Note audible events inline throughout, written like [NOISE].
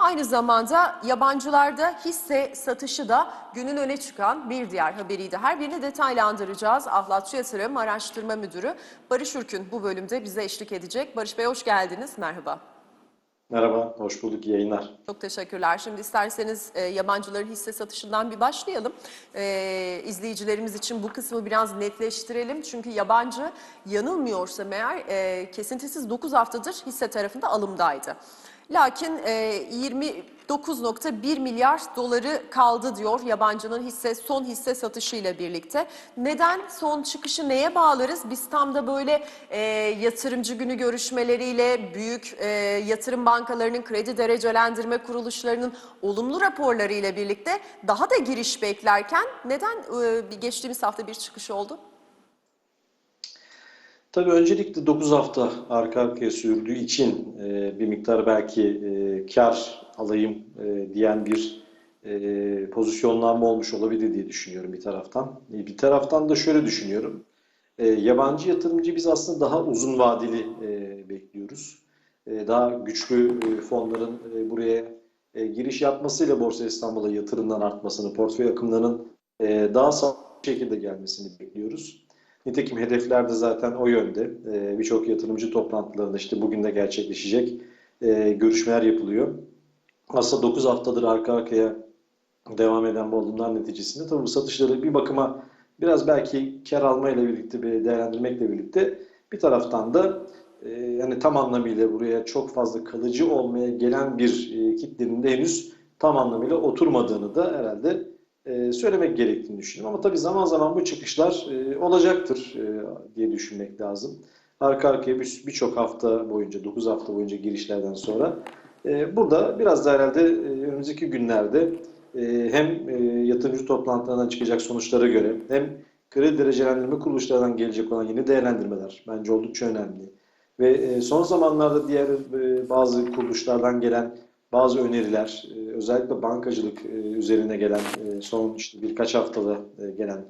Aynı zamanda yabancılarda hisse satışı da günün öne çıkan bir diğer haberiydi. Her birini detaylandıracağız. Ahlatçı Yatırım Araştırma Müdürü Barış Ürkün bu bölümde bize eşlik edecek. Barış Bey hoş geldiniz. Merhaba. Merhaba, hoş bulduk. İyi yayınlar. Çok teşekkürler. Şimdi isterseniz e, yabancıların hisse satışından bir başlayalım. E, izleyicilerimiz için bu kısmı biraz netleştirelim. Çünkü yabancı yanılmıyorsam eğer e, kesintisiz 9 haftadır hisse tarafında alımdaydı. Lakin e, 29.1 milyar doları kaldı diyor yabancının hisse son hisse satışıyla birlikte. Neden son çıkışı neye bağlarız? Biz tam da böyle e, yatırımcı günü görüşmeleriyle büyük e, yatırım bankalarının kredi derecelendirme kuruluşlarının olumlu raporlarıyla birlikte daha da giriş beklerken neden e, geçtiğimiz hafta bir çıkış oldu? Tabii öncelikle 9 hafta arka arkaya sürdüğü için e, bir miktar belki e, kar alayım e, diyen bir e, pozisyonlanma olmuş olabilir diye düşünüyorum bir taraftan. E, bir taraftan da şöyle düşünüyorum. E, yabancı yatırımcı biz aslında daha uzun vadeli e, bekliyoruz. E, daha güçlü e, fonların e, buraya e, giriş yapmasıyla Borsa İstanbul'a yatırımdan artmasını, portföy akımlarının e, daha sağlıklı şekilde gelmesini bekliyoruz. Nitekim hedefler de zaten o yönde. Ee, Birçok yatırımcı toplantılarında işte bugün de gerçekleşecek e, görüşmeler yapılıyor. Aslında 9 haftadır arka arkaya devam eden bu alımlar neticesinde tabii bu satışları bir bakıma biraz belki kar almayla birlikte bir değerlendirmekle birlikte bir taraftan da yani tam anlamıyla buraya çok fazla kalıcı olmaya gelen bir e, kitlenin de henüz tam anlamıyla oturmadığını da herhalde e, söylemek gerektiğini düşünüyorum. Ama tabii zaman zaman bu çıkışlar e, olacaktır e, diye düşünmek lazım. Arka arkaya bir- birçok hafta boyunca, 9 hafta boyunca girişlerden sonra burada biraz da herhalde önümüzdeki günlerde hem yatırımcı toplantılarından çıkacak sonuçlara göre hem kredi derecelendirme kuruluşlarından gelecek olan yeni değerlendirmeler bence oldukça önemli. Ve son zamanlarda diğer bazı kuruluşlardan gelen bazı öneriler, e, özellikle bankacılık e, üzerine gelen e, son işte birkaç haftada gelen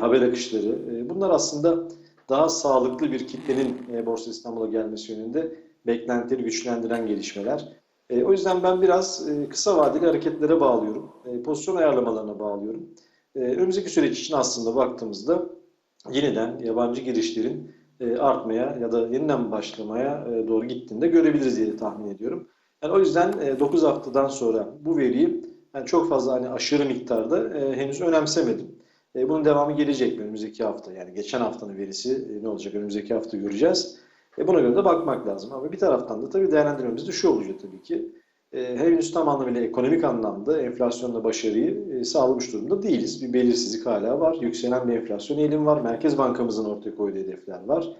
haber akışları, bunlar aslında daha sağlıklı bir kitlenin Borsa İstanbul'a gelmesi yönünde beklentileri güçlendiren gelişmeler. O yüzden ben biraz kısa vadeli hareketlere bağlıyorum, pozisyon ayarlamalarına bağlıyorum. Önümüzdeki süreç için aslında baktığımızda yeniden yabancı girişlerin artmaya ya da yeniden başlamaya doğru gittiğini de görebiliriz diye tahmin ediyorum. Yani o yüzden e, 9 haftadan sonra bu veriyi yani çok fazla hani aşırı miktarda e, henüz önemsemedim. E, bunun devamı gelecek önümüzdeki hafta? Yani geçen haftanın verisi e, ne olacak önümüzdeki hafta göreceğiz. Buna göre de bakmak lazım. Ama bir taraftan da tabii değerlendirmemiz de şu olacak tabii ki. Henüz tam anlamıyla ekonomik anlamda enflasyonla başarıyı sağlamış durumda değiliz. Bir belirsizlik hala var. Yükselen bir enflasyon eğilimi var. Merkez Bankamızın ortaya koyduğu hedefler var.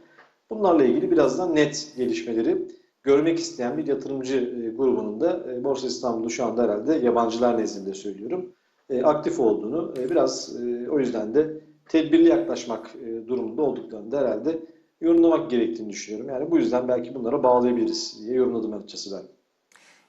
Bunlarla ilgili birazdan net gelişmeleri görmek isteyen bir yatırımcı e, grubunun da e, Borsa İstanbul'u şu anda herhalde yabancılar nezdinde söylüyorum. e, Aktif olduğunu biraz o yüzden de tedbirli yaklaşmak durumunda olduklarını da herhalde yorumlamak gerektiğini düşünüyorum. Yani bu yüzden belki bunlara bağlayabiliriz diye yorumladım açıkçası ben.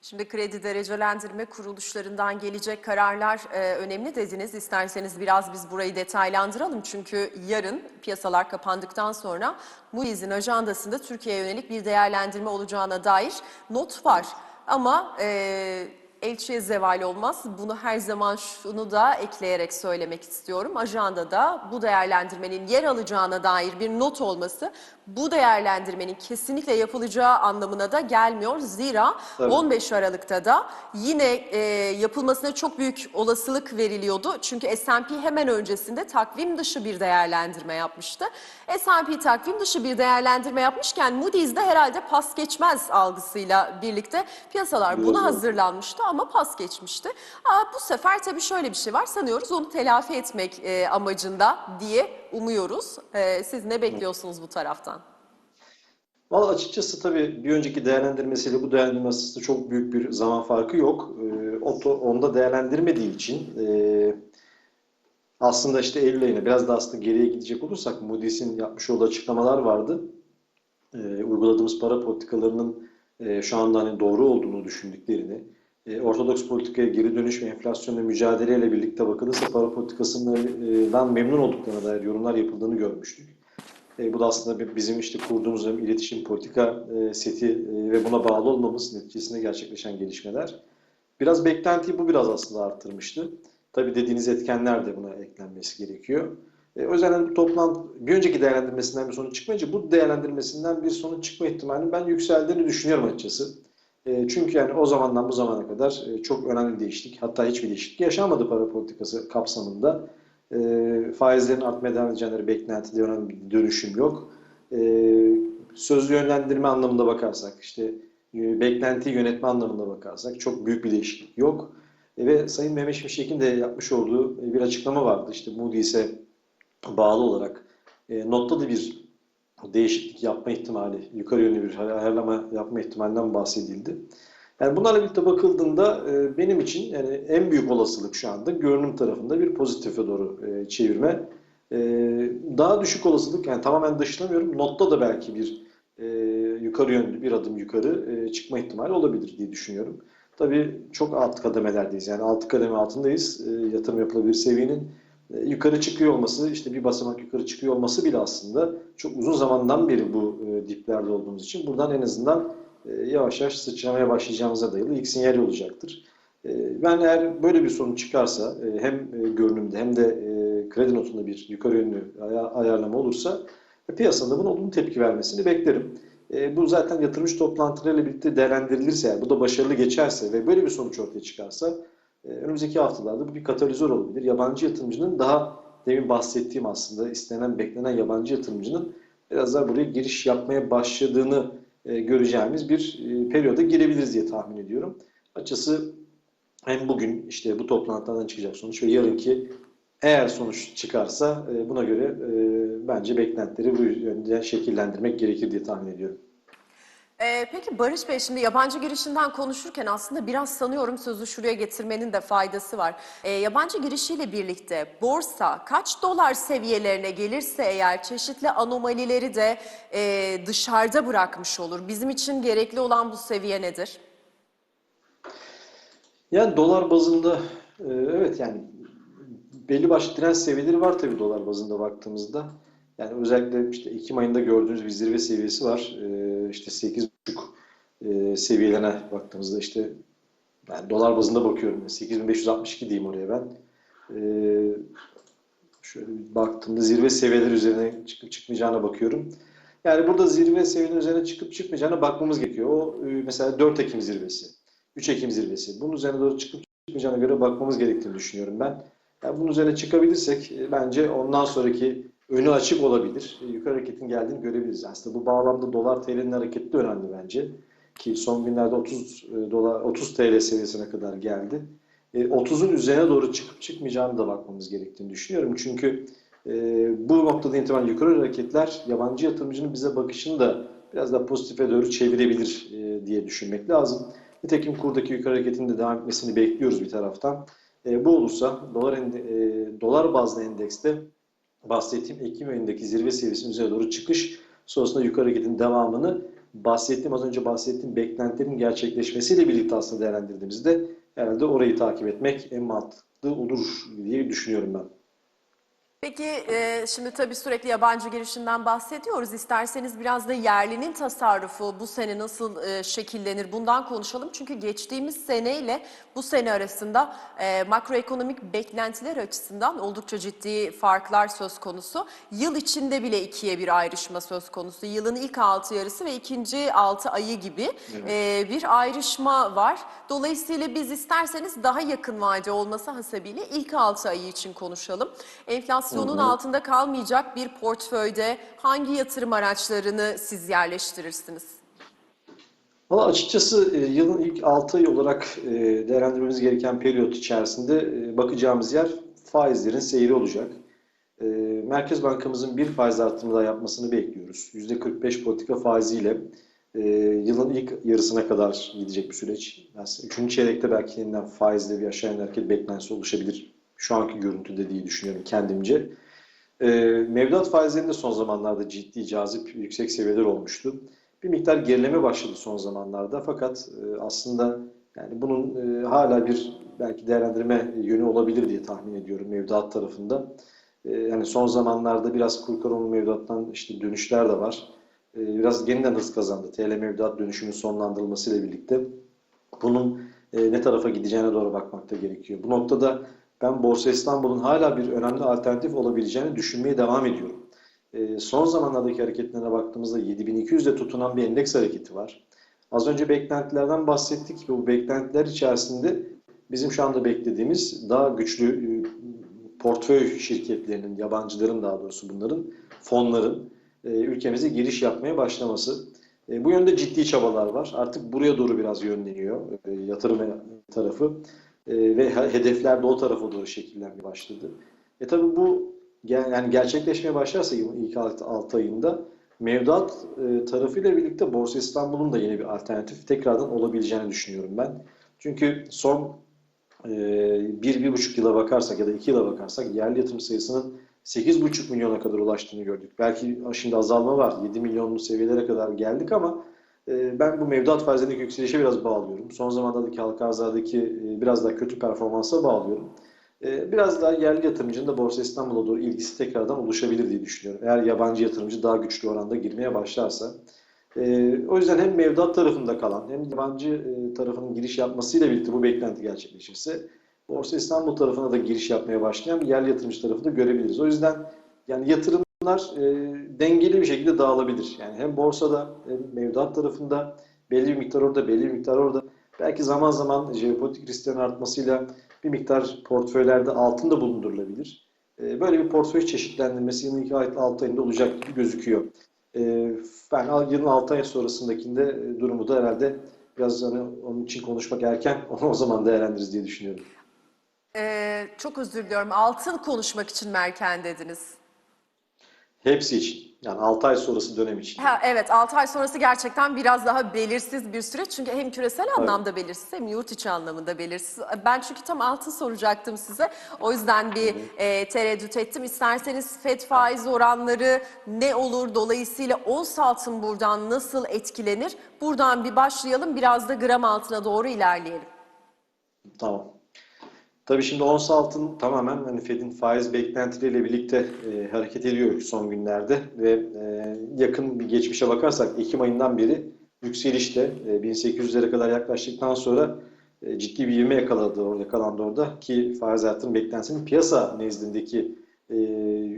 Şimdi kredi derecelendirme kuruluşlarından gelecek kararlar e, önemli dediniz. İsterseniz biraz biz burayı detaylandıralım. Çünkü yarın piyasalar kapandıktan sonra Moody's'in ajandasında Türkiye'ye yönelik bir değerlendirme olacağına dair not var. Ama e, elçiye zeval olmaz. Bunu her zaman şunu da ekleyerek söylemek istiyorum. Ajandada bu değerlendirmenin yer alacağına dair bir not olması bu değerlendirmenin kesinlikle yapılacağı anlamına da gelmiyor. Zira Tabii. 15 Aralık'ta da yine e, yapılmasına çok büyük olasılık veriliyordu. Çünkü S&P hemen öncesinde takvim dışı bir değerlendirme yapmıştı. S&P takvim dışı bir değerlendirme yapmışken Moody's de herhalde pas geçmez algısıyla birlikte piyasalar buna hazırlanmıştı ama pas geçmişti. Aa, bu sefer tabii şöyle bir şey var sanıyoruz onu telafi etmek e, amacında diye umuyoruz. E, siz ne bekliyorsunuz bu taraftan? Valla açıkçası tabii bir önceki değerlendirmesiyle bu değerlendirme arasında çok büyük bir zaman farkı yok. To- onda değerlendirmediği için e, aslında işte Eylül ayına biraz da aslında geriye gidecek olursak Moody's'in yapmış olduğu açıklamalar vardı. Ee, uyguladığımız para politikalarının e, şu anda hani doğru olduğunu düşündüklerini, e, ortodoks politikaya geri dönüş ve enflasyonla mücadeleyle birlikte bakılırsa para politikasından memnun olduklarına dair yorumlar yapıldığını görmüştük. E, bu da aslında bizim işte kurduğumuz iletişim politika e, seti e, ve buna bağlı olmamız neticesinde gerçekleşen gelişmeler. Biraz beklentiyi bu biraz aslında arttırmıştı. Tabii dediğiniz etkenler de buna eklenmesi gerekiyor. E, o yüzden bu toplantı bir önceki değerlendirmesinden bir sonuç çıkmayınca bu değerlendirmesinden bir sonuç çıkma ihtimalinin ben yükseldiğini düşünüyorum açıkçası. E, çünkü yani o zamandan bu zamana kadar e, çok önemli değişiklik hatta hiçbir değişiklik yaşanmadı para politikası kapsamında. E, faizlerin artmaya devam edeceğine beklentide önemli bir dönüşüm yok. E, sözlü yönlendirme anlamında bakarsak işte e, beklentiyi yönetme anlamında bakarsak çok büyük bir değişiklik yok. E, ve Sayın Mehmet Şimşek'in de yapmış olduğu e, bir açıklama vardı. İşte Moody's'e bağlı olarak e, notta bir değişiklik yapma ihtimali, yukarı yönlü bir ayarlama yapma ihtimalinden bahsedildi. Yani bunlarla birlikte bakıldığında e, benim için yani en büyük olasılık şu anda görünüm tarafında bir pozitife doğru e, çevirme. E, daha düşük olasılık yani tamamen dışlamıyorum. Notta da belki bir yukarı yönlü bir adım yukarı çıkma ihtimali olabilir diye düşünüyorum. Tabii çok alt kademelerdeyiz. Yani altı kademe altındayız. E, yatırım yapılabilir seviyenin yukarı çıkıyor olması, işte bir basamak yukarı çıkıyor olması bile aslında çok uzun zamandan beri bu e, diplerde olduğumuz için buradan en azından e, yavaş yavaş sıçramaya başlayacağımıza dayalı ilk sinyal olacaktır. E, ben eğer böyle bir sonuç çıkarsa e, hem e, görünümde hem de e, kredi notunda bir yukarı yönlü aya- ayarlama olursa e, piyasanın da buna olumlu tepki vermesini beklerim. E, bu zaten yatırımcı toplantılarıyla birlikte değerlendirilirse, eğer bu da başarılı geçerse ve böyle bir sonuç ortaya çıkarsa e, önümüzdeki haftalarda bu bir katalizör olabilir. Yabancı yatırımcının daha demin bahsettiğim aslında istenen, beklenen yabancı yatırımcının biraz daha buraya giriş yapmaya başladığını e, göreceğimiz bir e, periyoda girebiliriz diye tahmin ediyorum. Açıkçası hem bugün işte bu toplantılardan çıkacak sonuç ve yarınki eğer sonuç çıkarsa e, buna göre bence beklentileri bu yönde şekillendirmek gerekir diye tahmin ediyorum. Ee, peki Barış Bey şimdi yabancı girişinden konuşurken aslında biraz sanıyorum sözü şuraya getirmenin de faydası var. Ee, yabancı girişiyle birlikte borsa kaç dolar seviyelerine gelirse eğer çeşitli anomalileri de e, dışarıda bırakmış olur. Bizim için gerekli olan bu seviye nedir? Yani dolar bazında e, evet yani belli başlı direnç seviyeleri var tabii dolar bazında baktığımızda. Yani özellikle işte Ekim ayında gördüğünüz bir zirve seviyesi var. E, işte 8,5 e, seviyelerine baktığımızda işte yani dolar bazında bakıyorum. 8562 diyeyim oraya ben. E, şöyle bir baktığımda zirve seviyeleri üzerine çıkıp çıkmayacağına bakıyorum. Yani burada zirve seviyenin üzerine çıkıp çıkmayacağına bakmamız gerekiyor. O e, mesela 4 Ekim zirvesi. 3 Ekim zirvesi. Bunun üzerine doğru çıkıp çıkmayacağına göre bakmamız gerektiğini düşünüyorum ben. Yani bunun üzerine çıkabilirsek e, bence ondan sonraki önü açık olabilir. E, Yukarı hareketin geldiğini görebiliriz. Aslında bu bağlamda dolar TL'nin hareketi de önemli bence. Ki son günlerde 30 e, dolar 30 TL seviyesine kadar geldi. E, 30'un üzerine doğru çıkıp çıkmayacağını da bakmamız gerektiğini düşünüyorum. Çünkü e, bu noktada itibaren yukarı hareketler yabancı yatırımcının bize bakışını da biraz daha pozitife doğru çevirebilir e, diye düşünmek lazım. Nitekim kurdaki yukarı hareketin de devam etmesini bekliyoruz bir taraftan. E, bu olursa dolar e, dolar bazlı endekste bahsettiğim Ekim ayındaki zirve seviyesinin üzerine doğru çıkış sonrasında yukarı hareketin devamını bahsettiğim az önce bahsettiğim beklentilerin gerçekleşmesiyle birlikte aslında değerlendirdiğimizde herhalde orayı takip etmek en mantıklı olur diye düşünüyorum ben. Peki e, şimdi tabii sürekli yabancı girişinden bahsediyoruz. İsterseniz biraz da yerlinin tasarrufu bu sene nasıl e, şekillenir bundan konuşalım. Çünkü geçtiğimiz seneyle bu sene arasında e, makroekonomik beklentiler açısından oldukça ciddi farklar söz konusu. Yıl içinde bile ikiye bir ayrışma söz konusu. Yılın ilk altı yarısı ve ikinci altı ayı gibi e, bir ayrışma var. Dolayısıyla biz isterseniz daha yakın vade olması hasebiyle ilk altı ayı için konuşalım. Enflasyonun altında kalmayacak bir portföyde hangi yatırım araçlarını siz yerleştirirsiniz? Valla açıkçası e, yılın ilk 6 ay olarak e, değerlendirmemiz gereken periyot içerisinde e, bakacağımız yer faizlerin seyri olacak. Merkez Bankamızın bir faiz artırımı daha yapmasını bekliyoruz. %45 politika faiziyle e, yılın ilk yarısına kadar gidecek bir süreç. Yani üçüncü çeyrekte belki yeniden faizle bir aşağı yönlü hareket beklentisi oluşabilir. Şu anki görüntüde diye düşünüyorum kendimce. E, mevduat faizlerinde son zamanlarda ciddi, cazip, yüksek seviyeler olmuştu. Bir miktar gerileme başladı son zamanlarda fakat e, aslında yani bunun e, hala bir belki değerlendirme yönü olabilir diye tahmin ediyorum mevduat tarafında. E, yani son zamanlarda biraz kur korumalı mevduattan işte dönüşler de var. E, biraz yeniden hız kazandı TL mevduat dönüşümün sonlandırılmasıyla birlikte. Bunun e, ne tarafa gideceğine doğru bakmak da gerekiyor. Bu noktada ben Borsa İstanbul'un hala bir önemli alternatif olabileceğini düşünmeye devam ediyorum. E, son zamanlardaki hareketlerine baktığımızda 7200'de tutunan bir endeks hareketi var. Az önce beklentilerden bahsettik ve bu beklentiler içerisinde bizim şu anda beklediğimiz daha güçlü e, portföy şirketlerinin, yabancıların daha doğrusu bunların, fonların e, ülkemize giriş yapmaya başlaması. E, bu yönde ciddi çabalar var. Artık buraya doğru biraz yönleniyor e, yatırım tarafı E, ve he- hedefler de o tarafa doğru şekillenmeye başladı. E tabi bu yani gerçekleşmeye başlarsa yılın ilk 6 ayında mevduat e, tarafıyla birlikte Borsa İstanbul'un da yeni bir alternatif tekrardan olabileceğini düşünüyorum ben. Çünkü son e, bir, bir buçuk yıla bakarsak ya da iki yıla bakarsak yerli yatırım sayısının 8,5 milyona kadar ulaştığını gördük. Belki şimdi azalma var. 7 milyonlu seviyelere kadar geldik ama ben bu mevduat faizindeki yükselişe biraz bağlıyorum. Son zamanlardaki halka arzlardaki e, biraz daha kötü performansa bağlıyorum. E, biraz daha yerli yatırımcının da Borsa İstanbul'a doğru ilgisi tekrardan oluşabilir diye düşünüyorum. Eğer yabancı yatırımcı daha güçlü oranda girmeye başlarsa. E, o yüzden hem mevduat tarafında kalan hem yabancı e, tarafının giriş yapmasıyla birlikte bu beklenti gerçekleşirse Borsa İstanbul tarafına da giriş yapmaya başlayan yerli yatırımcı tarafı da görebiliriz. O yüzden yani yatırımlar e, dengeli bir şekilde dağılabilir. Yani hem borsada hem mevduat tarafında belli bir miktar orada, belli bir miktar orada. Belki zaman zaman jeopolitik risklerin artmasıyla bir miktar portföylerde altında bulundurulabilir. E, böyle bir portföy çeşitlendirmesi yılın ilk 6 ayında olacak gibi gözüküyor. E, ben yılın 6 ay sonrasındakinde e, durumu da herhalde biraz hani onun için konuşmak erken, [LAUGHS] onu o zaman değerlendiririz diye düşünüyorum. Ee, çok özür diliyorum. Altın konuşmak için mi erken dediniz? Hepsi için. Yani 6 ay sonrası dönem için. Ha, evet 6 ay sonrası gerçekten biraz daha belirsiz bir süreç. Çünkü hem küresel anlamda belirsiz hem yurt içi anlamında belirsiz. Ben çünkü tam altın soracaktım size. O yüzden bir e, tereddüt ettim. İsterseniz FED faiz oranları ne olur? Dolayısıyla ons altın buradan nasıl etkilenir? Buradan bir başlayalım. Biraz da gram altına doğru ilerleyelim. Tamam. Tabii şimdi ons altın tamamen hani Fed'in faiz beklentileriyle birlikte e, hareket ediyor son günlerde ve e, yakın bir geçmişe bakarsak Ekim ayından beri yükselişte e, 1800'lere kadar yaklaştıktan sonra e, ciddi bir ivme yakaladı orada yakalandı orada ki faiz artırım beklentisinin piyasa nezdindeki e,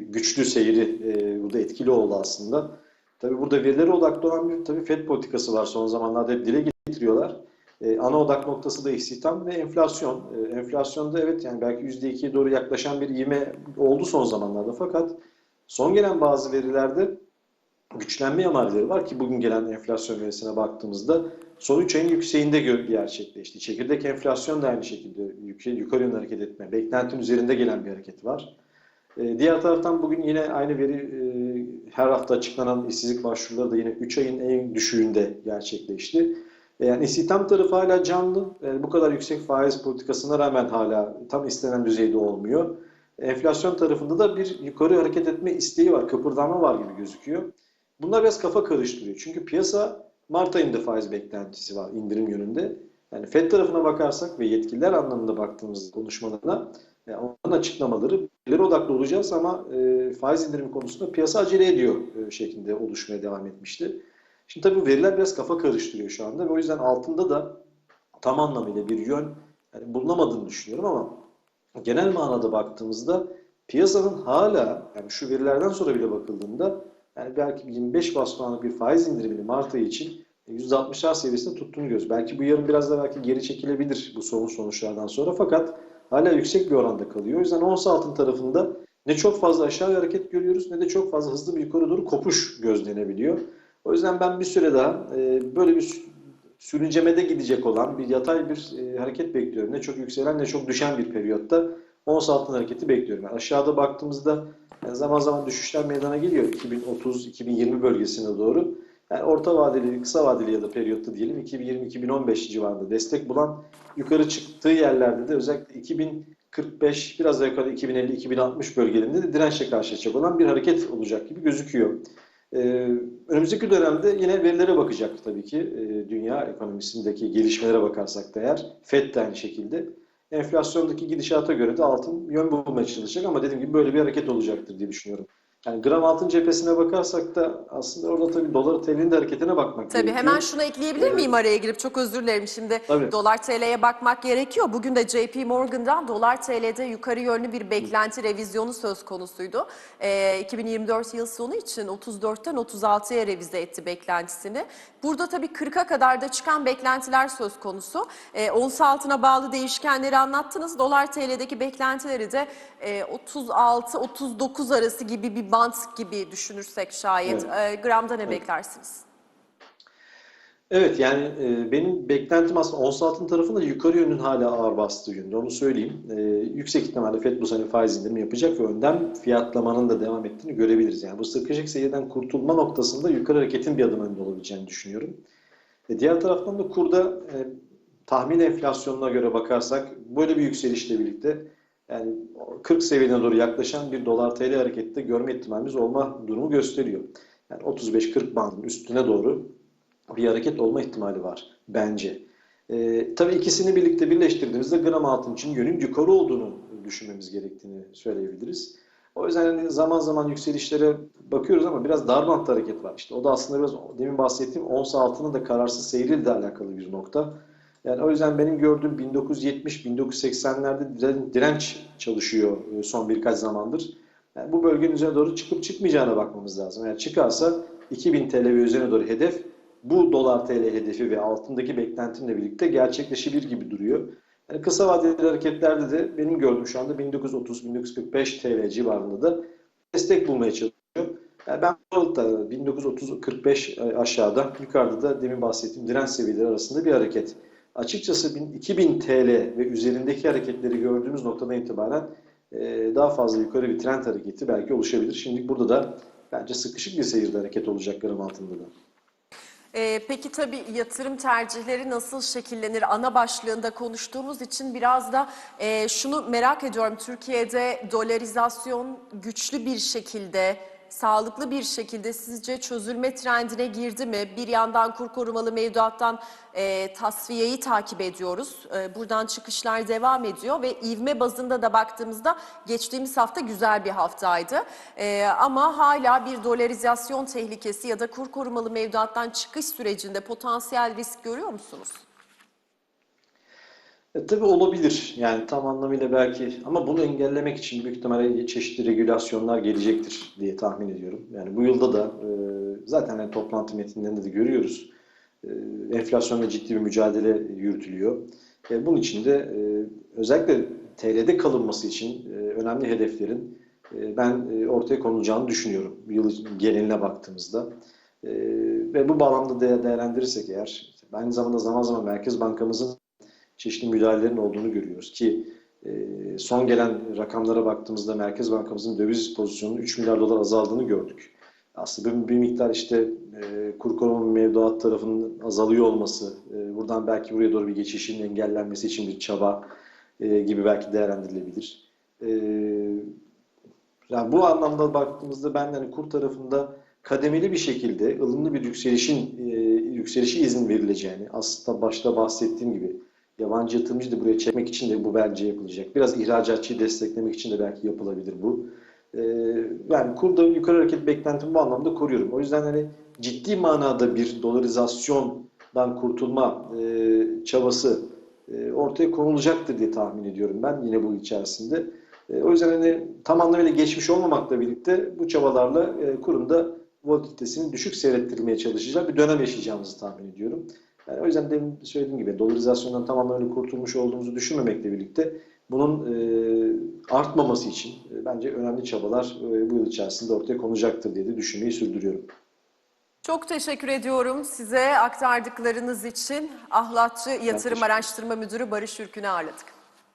güçlü seyri e, burada etkili oldu aslında. Tabii burada verilere odaklı olan bir tabii Fed politikası var son zamanlarda hep dile getiriyorlar. E, ana odak noktası da istihdam ve enflasyon. E, enflasyonda evet yani belki %2'ye doğru yaklaşan bir ivme oldu son zamanlarda fakat son gelen bazı verilerde güçlenme emareleri var ki bugün gelen enflasyon verisine baktığımızda son 3 ayın yükseğinde gerçekleşti. Çekirdek enflasyon da aynı şekilde yukarı yönlü hareket etme, beklentinin üzerinde gelen bir hareket var. E, diğer taraftan bugün yine aynı veri e, her hafta açıklanan işsizlik başvuruları da yine 3 ayın en düşüğünde gerçekleşti. E, Yani istihdam tarafı hala canlı. E, bu kadar yüksek faiz politikasına rağmen hala tam istenen düzeyde olmuyor. Enflasyon tarafında da bir yukarı hareket etme isteği var, kıpırdanma var gibi gözüküyor. Bunlar biraz kafa karıştırıyor. Çünkü piyasa Mart ayında faiz beklentisi var indirim yönünde. Yani FED tarafına bakarsak ve yetkililer anlamında baktığımız konuşmalarına yani onların açıklamaları ileri odaklı olacağız ama e, faiz indirimi konusunda piyasa acele ediyor e, şeklinde oluşmaya devam etmişti. Şimdi tabii bu veriler biraz kafa karıştırıyor şu anda ve o yüzden altında da tam anlamıyla bir yön yani bulunamadığını düşünüyorum ama genel manada baktığımızda piyasanın hala yani şu verilerden sonra bile bakıldığında yani belki 25 bas puanlık bir faiz indirimini Mart ayı için %60'lar seviyesinde tuttuğunu görüyoruz. Belki bu yarın biraz da belki geri çekilebilir bu son sonuçlardan sonra fakat hala yüksek bir oranda kalıyor. O yüzden ons altın tarafında ne çok fazla aşağı hareket görüyoruz ne de çok fazla hızlı bir yukarı doğru kopuş gözlenebiliyor. O yüzden ben bir süre daha e, böyle bir sü- sürüncemede gidecek olan bir yatay bir e, hareket bekliyorum. Ne çok yükselen ne çok düşen bir periyotta ons altın hareketi bekliyorum. Yani aşağıda baktığımızda yani zaman zaman düşüşler meydana geliyor 2030-2020 bölgesine doğru. Yani orta vadeli, kısa vadeli ya da periyotta diyelim 2020-2015 civarında destek bulan yukarı çıktığı yerlerde de özellikle 2045 biraz da yukarı 2050-2060 bölgelerinde de dirençle karşılaşacak olan bir hareket olacak gibi gözüküyor. Ee, önümüzdeki dönemde yine verilere bakacak tabii ki e, dünya ekonomisindeki gelişmelere bakarsak da eğer FED de aynı şekilde enflasyondaki gidişata göre de altın yön bulmaya çalışacak ama dediğim gibi böyle bir hareket olacaktır diye düşünüyorum. Yani gram altın cephesine bakarsak da aslında orada tabii dolar TL'nin de hareketine bakmak Tabii gerekiyor. hemen şunu ekleyebilir miyim araya girip çok özür dilerim. Şimdi Tabii. dolar TL'ye bakmak gerekiyor. Bugün de JP Morgan'dan dolar TL'de yukarı yönlü bir beklenti revizyonu söz konusuydu. Ee, 2024 yıl sonu için 34'ten 36'ya revize etti beklentisini. Burada tabii 40'a kadar da çıkan beklentiler söz konusu. Ee, ons altına bağlı değişkenleri anlattınız. Dolar TL'deki beklentileri de e, 36-39 arası gibi bir bant gibi düşünürsek şayet. Ee, gramda ne beklersiniz? Evet yani e, benim beklentim aslında ons altın tarafında yukarı yönün hala ağır bastığı yönde onu söyleyeyim. E, yüksek ihtimalle FED bu sene faiz indirimi yapacak ve önden fiyatlamanın da devam ettiğini görebiliriz. Yani bu sıkışık seviyeden kurtulma noktasında yukarı hareketin bir adım önde olabileceğini düşünüyorum. E, diğer taraftan da kurda e, tahmin enflasyonuna göre bakarsak böyle bir yükselişle birlikte yani 40 seviyene doğru yaklaşan bir dolar TL harekette görme ihtimalimiz olma durumu gösteriyor. Yani 35-40 bandının üstüne doğru bir hareket olma ihtimali var bence. Ee, tabii ikisini birlikte birleştirdiğimizde gram altın için yönün yukarı olduğunu düşünmemiz gerektiğini söyleyebiliriz. O yüzden hani zaman zaman yükselişlere bakıyoruz ama biraz dar hareket var. İşte o da aslında biraz demin bahsettiğim ons altının da kararsız seyriyle de alakalı bir nokta. Yani o yüzden benim gördüğüm 1970-1980'lerde diren- direnç çalışıyor e, son birkaç zamandır. Yani bu bölgenin üzerine doğru çıkıp çıkmayacağına bakmamız lazım. Eğer çıkarsa 2000 TL üzerine doğru hedef bu dolar TL hedefi ve altındaki beklentimle birlikte gerçekleşebilir gibi duruyor. Yani kısa vadeli hareketlerde de benim gördüğüm şu anda 1930-1945 TL civarında da destek bulmaya çalışıyor. Yani ben da 1930-45 aşağıda, yukarıda da demin bahsettiğim direnç seviyeleri arasında bir hareket. Açıkçası 2000 TL ve üzerindeki hareketleri gördüğümüz noktadan itibaren e, daha fazla yukarı bir trend hareketi belki oluşabilir. Şimdi burada da bence sıkışık bir seyirde hareket olacak gram altında da. Ee, peki tabii yatırım tercihleri nasıl şekillenir? Ana başlığında konuştuğumuz için biraz da e, şunu merak ediyorum. Türkiye'de dolarizasyon güçlü bir şekilde, sağlıklı bir şekilde sizce çözülme trendine girdi mi? Bir yandan kur korumalı mevduattan e, tasfiyeyi takip ediyoruz. E, buradan çıkışlar devam ediyor ve ivme bazında da baktığımızda geçtiğimiz hafta güzel bir haftaydı. E, ama hala bir dolarizasyon tehlikesi ya da kur korumalı mevduattan çıkış sürecinde potansiyel risk görüyor musunuz? E, tabii olabilir. Yani tam anlamıyla belki ama bunu engellemek için büyük ihtimalle çeşitli regülasyonlar gelecektir diye tahmin ediyorum. Yani bu yılda da e, zaten yani toplantı metinlerinde de görüyoruz. E, enflasyonla ciddi bir mücadele yürütülüyor. E, bunun için de e, özellikle TL'de kalınması için e, önemli hedeflerin e, ben e, ortaya konulacağını düşünüyorum. Yıl geneline baktığımızda. E, ve bu bağlamda de değerlendirirsek eğer, işte aynı zamanda zaman zaman Merkez Bankamızın çeşitli müdahalelerin olduğunu görüyoruz ki e, son gelen rakamlara baktığımızda Merkez Bankamızın döviz pozisyonunun 3 milyar dolar azaldığını gördük. Aslında bir, miktar işte e, kur koruma mevduat tarafının azalıyor olması, e, buradan belki buraya doğru bir geçişin engellenmesi için bir çaba gibi belki değerlendirilebilir. Yani bu anlamda baktığımızda ben hani kur tarafında kademeli bir şekilde ılımlı bir yükselişin yükselişi izin verileceğini aslında başta bahsettiğim gibi yabancı yatırımcı da buraya çekmek için de bu bence yapılacak. Biraz ihracatçıyı desteklemek için de belki yapılabilir bu. E, yani kurda yukarı hareket beklentimi bu anlamda koruyorum. O yüzden hani ciddi manada bir dolarizasyondan kurtulma e, çabası e, ortaya konulacaktır diye tahmin ediyorum ben yine bu içerisinde. E, o yüzden hani tam anlamıyla geçmiş olmamakla birlikte bu çabalarla e, kurun da volatilitesini düşük seyrettirmeye çalışacağı bir dönem yaşayacağımızı tahmin ediyorum. Yani o yüzden demin söylediğim gibi dolarizasyondan tam anlamıyla kurtulmuş olduğumuzu düşünmemekle birlikte bunun e, artmaması için e, bence önemli çabalar e, bu yıl içerisinde ortaya konacaktır diye de düşünmeyi sürdürüyorum. Çok teşekkür ediyorum size aktardıklarınız için. Ahlatçı Yatırım Araştırma Müdürü Barış Ürkün'ü ağırladık.